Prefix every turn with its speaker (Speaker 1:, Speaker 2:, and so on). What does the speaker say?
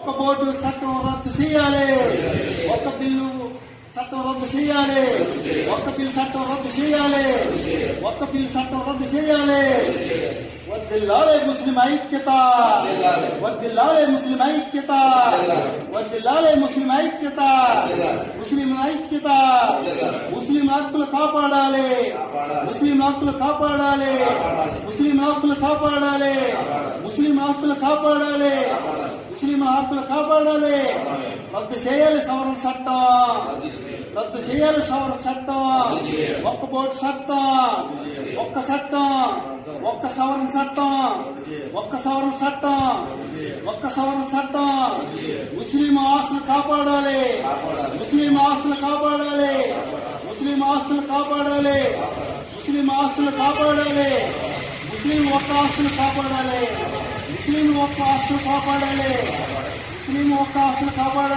Speaker 1: ఒక్క బోర్డు చట్టం రద్దు చేయాలి. ఒక్క బిల్లు చట్టం రద్దు చేయాలి. ఒక్క బిల్ చట్టం రద్దు చేయాలి. ఒక్క బిల్ చట్టం రద్దు చేయాలి. వద్దిల్లాలే ముస్లిం ఐక్యత. వద్దిల్లాలే ముస్లిం ఐక్యత. వద్దిల్లాలే ముస్లిం ఐక్యత. ముస్లిం ఐక్యత. ముస్లిం హక్కులు కాపాడాలి. ముస్లిం హక్కులు కాపాడాలి. ముస్లిం హక్కులు కాపాడాలి. ముస్లిం హక్కులు కాపాడాలి. హక్కులు కాపాడాలి. రద్దు చేయాలి సవరణ చట్టం. రద్దు చేయాలి. సవరణ చట్టం. ఒక్క బోర్డు చట్టం. ఒక్క చట్టం. ఒక్క సవరణ చట్టం. ఒక్క సవరణ చట్టం. ఒక్క సవరణ చట్టం. ముస్లిం ఆస్తులు కాపాడాలి. ముస్లిం ఆస్తులు కాపాడాలి. ముస్లిం ఆస్తులు కాపాడాలి. ముస్లిం ఆస్తులు కాపాడాలి. ముస్లిం ఒక్క ఆస్తులు కాపాడాలి. ముస్లిం ఒక్క ఆస్తులు కాపాడాలి. ముస్లిం ఒక్క ఆస్తులు కాపాడాలి